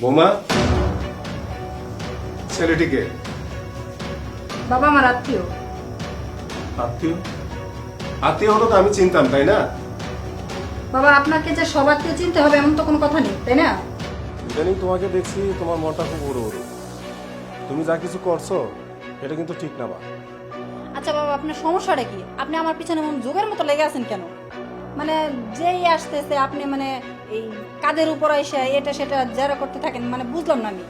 বোমা ছেলেটিকে। বাবা আমার আত্মীয়। আত্মীয়? আত্মীয় হলো তো আমি চিনতাম তাই না? বাবা আপনাকে যে সবার আত্মীয় চিনতে হবে এমন তো কোনো কথা নেই তাই না? ইদানিং তোমাকে দেখছি তোমার মনটা খুব উড়ো উড়ো তুমি যা কিছু করছ এটা কিন্তু ঠিক না বা আচ্ছা বাবা আপনার সমস্যাটা কি? আপনি আমার পিছনে এমন যোগের মতো লেগে আছেন কেন? মানে যেই আসতেছে আপনি মানে এই কাদের উপর এসে এটা সেটা যারা করতে থাকেন মানে বুঝলাম না আমি।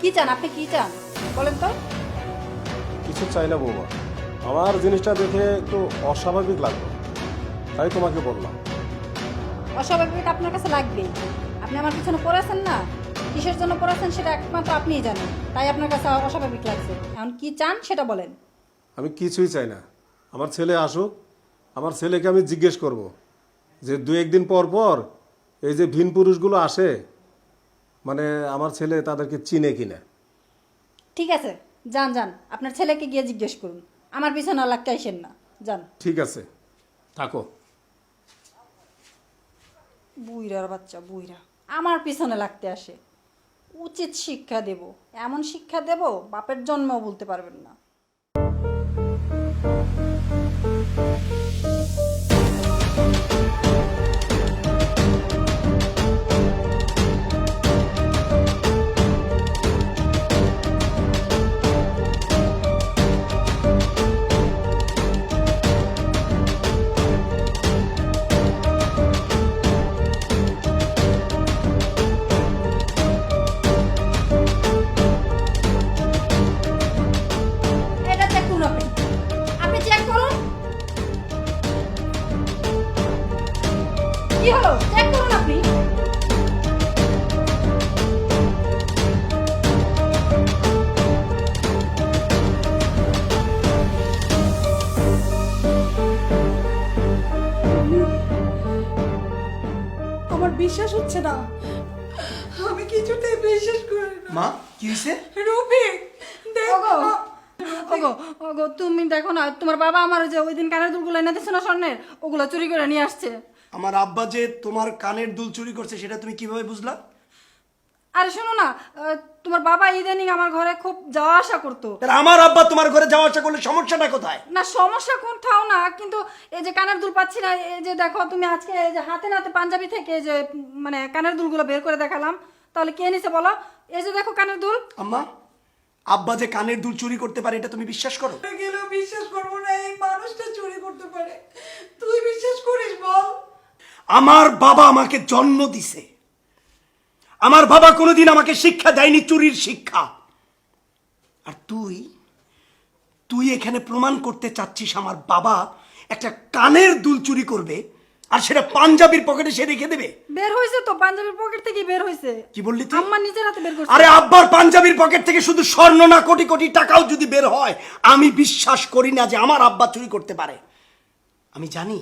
কি চান? আপনি কি চান? বলেন তো। কিছু চাই না বৌমা। আমার জিনিসটা দেখে একটু অস্বাভাবিক লাগল। তাই তোমাকে বললাম। অস্বাভাবিক আপনার কাছে লাগবেই আপনি আমার পিছনে পড়েছেন না? কিসের জন্য পড়েছেন সেটা একমাত্র আপনিই জানেন। তাই আপনার কাছে অস্বাভাবিক লাগছে। এখন কি চান সেটা বলেন। আমি কিছুই চাই না। আমার ছেলে আসুক আমার ছেলেকে আমি জিজ্ঞেস করব। যে দু একদিন পর পর এই যে ভিন পুরুষগুলো আসে মানে আমার ছেলে তাদেরকে চিনে কিনা। ঠিক আছে যান যান আপনার ছেলেকে গিয়ে জিজ্ঞেস করুন। আমার পিছনে লাগতে আইসেন না যান। ঠিক আছে থাকো। বুইরার বাচ্চা বুইরা আমার পিছনে লাগতে আসে। উচিত শিক্ষা দেব। এমন শিক্ষা দেব বাপের জন্মও বলতে পারবেন না। আমার বিশ্বাস হচ্ছে না। আমি কিছুতে বিশ্বাস করি না। মা কি হয়েছে? রুবি দেখো ওগো ওগো তুমি দেখো না তোমার বাবা আমার যে ওই দিন কানের দুলগুলো এনে দিচ্ছে না স্বর্ণের ওগুলো চুরি করে নিয়ে আসছে। আমার আব্বা যে তোমার কানের দুল চুরি করছে সেটা তুমি কীভাবে বুঝলা? আরে শোনো না তোমার বাবা ইদানিং আমার ঘরে খুব যাওয়া আসা করতো। তাহলে আমার আব্বা তোমার ঘরে যাওয়া আসা করলে সমস্যাটা কোথায়? না সমস্যা কোনটাও না কিন্তু এই যে কানের দুল পাচ্ছি না এই যে দেখো তুমি আজকে এই যে হাতে নাতে পাঞ্জাবি থেকে এই যে মানে কানের দুলগুলো বের করে দেখালাম তাহলে কে নিছে বলো? এই যে দেখো কানের দুল। আম্মা আব্বা যে কানের দুল চুরি করতে পারে এটা তুমি বিশ্বাস করো? গেলেও বিশ্বাস করব না? এই মানুষটা চুরি করতে পারে। তুই বিশ্বাস করিস বল। আমার বাবা আমাকে জন্ম দিছে। আমার বাবা কোনোদিন আমাকে শিক্ষা দেয়নি চুরির শিক্ষা। আর তুই তুই এখানে প্রমাণ করতে চাচ্ছিস আমার বাবা একটা কানের দুল চুরি করবে আর সেটা পাঞ্জাবির পকেটে সে রেখে দেবে? বের হয়েছে তো পাঞ্জাবির পকেট থেকে বের হয়েছে। কি বললি তুই? আম্মা নিজের হাতে বের করছে। আরে আব্বার পাঞ্জাবির পকেট থেকে শুধু স্বর্ণ না কোটি কোটি টাকাও যদি বের হয় আমি বিশ্বাস করি না যে আমার আব্বা চুরি করতে পারে। আমি জানি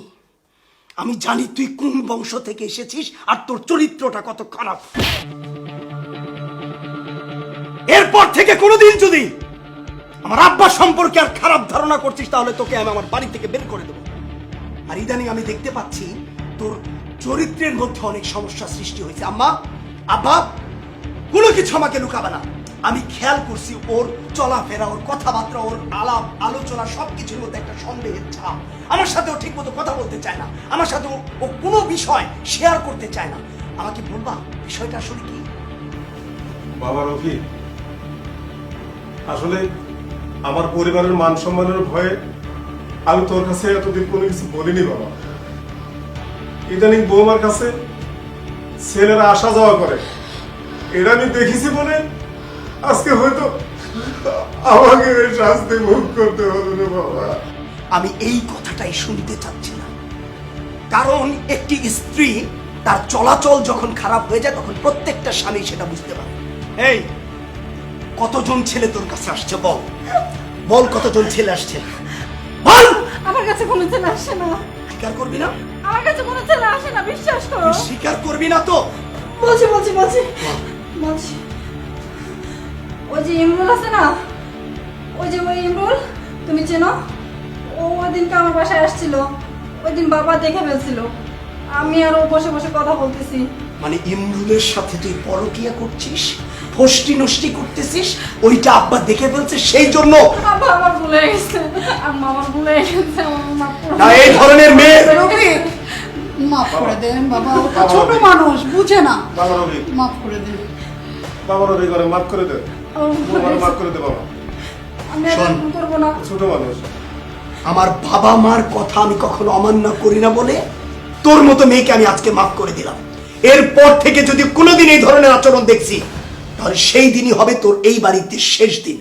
আমি জানি তুই কোন বংশ থেকে এসেছিস আর তোর চরিত্রটা কত খারাপ। এরপর থেকে কোনোদিন যদি আমার আব্বা সম্পর্কে আর খারাপ ধারণা করছিস, তাহলে তোকে আমি আমার বাড়ি থেকে বের করে দেবো। আর ইদানিং আমি দেখতে পাচ্ছি তোর চরিত্রের মধ্যে অনেক সমস্যা সৃষ্টি হয়েছে। আম্মা, আব্বা, কোনো কিছু আমাকে লুকাবে না। আমি খেয়াল করছি ওর চলাফেরা, ওর কথাবার্তা, ওর আলাপ, আলোচনা, সবকিছুর মধ্যে একটা সন্দেহের ছাপ। আমার সাথে ও ঠিক মতো কথা বলতে চায় না। আমার সাথে ও- কোনো বিষয় শেয়ার করতে চায় না। আমাকে বলবা, বিষয়টা আসলে কি? বাবা রফি, আসলে আমার পরিবারের মান সম্মানের ভয়ে আমি তোর কাছে এতদিন কোনো কিছু বলিনি বাবা। ইদানিং বৌমার কাছে ছেলেরা আসা যাওয়া করে। এটা আমি দেখেছি বলে আজকে হয়তো আমাকে এই শাস্তি ভোগ করতে হলো রে বাবা। আমি এই কথাটাই শুনতে চাচ্ছি না কারণ একটি স্ত্রী তার চলাচল যখন খারাপ হয়ে যায় তখন প্রত্যেকটা স্বামী সেটা বুঝতে পারে। এই কতজন ছেলে তোর কাছে আসছে বল? বল কতজন ছেলে আসছে। বল! আমার কাছে কোনো ছেলে আসে না। স্বীকার করবি না? আমার কাছে কোনো ছেলে আসে না বিশ্বাস করো। স্বীকার করবি না তো? বলছি বলছি বলছি। বলছি। ওই যে ইমরুল আছে না? ওই যে ওই ইমরুল তুমি চেনো? ও ওই দিনকে আমার বাসায় আসছিল। ওই দিন বাবা দেখে ফেলছিল। আমি আর ও বসে বসে কথা বলতেছি। মানে ইমরুলের সাথে তুই পরকিয়া করছিস? ফষ্টি নষ্টি করতেছিস? ওইটা আব্বা দেখে ফেলছে সেই জন্য? আব্বা আমার ভুলে গেছে। আম্মা আমার ভুলে গেছে আমার মাফ করে না এই ধরনের মেয়ে মাফ করে দেন বাবা। ও তো ছোট মানুষ বুঝে না। বাবা রবি। মাফ করে দেন। বাবা রবি করে মাফ করে দে মাফ করে দে আমি আর শোন। এরকম করব না ছোট মানুষ। আমার বাবা মার কথা আমি কখনো অমান্য করি না বলে তোর মতো মেয়েকে আমি আজকে মাফ করে দিলাম। এরপর থেকে যদি কোনোদিন এই ধরনের আচরণ দেখছি তাহলে সেই দিনই হবে তোর এই বাড়িতে শেষ দিন।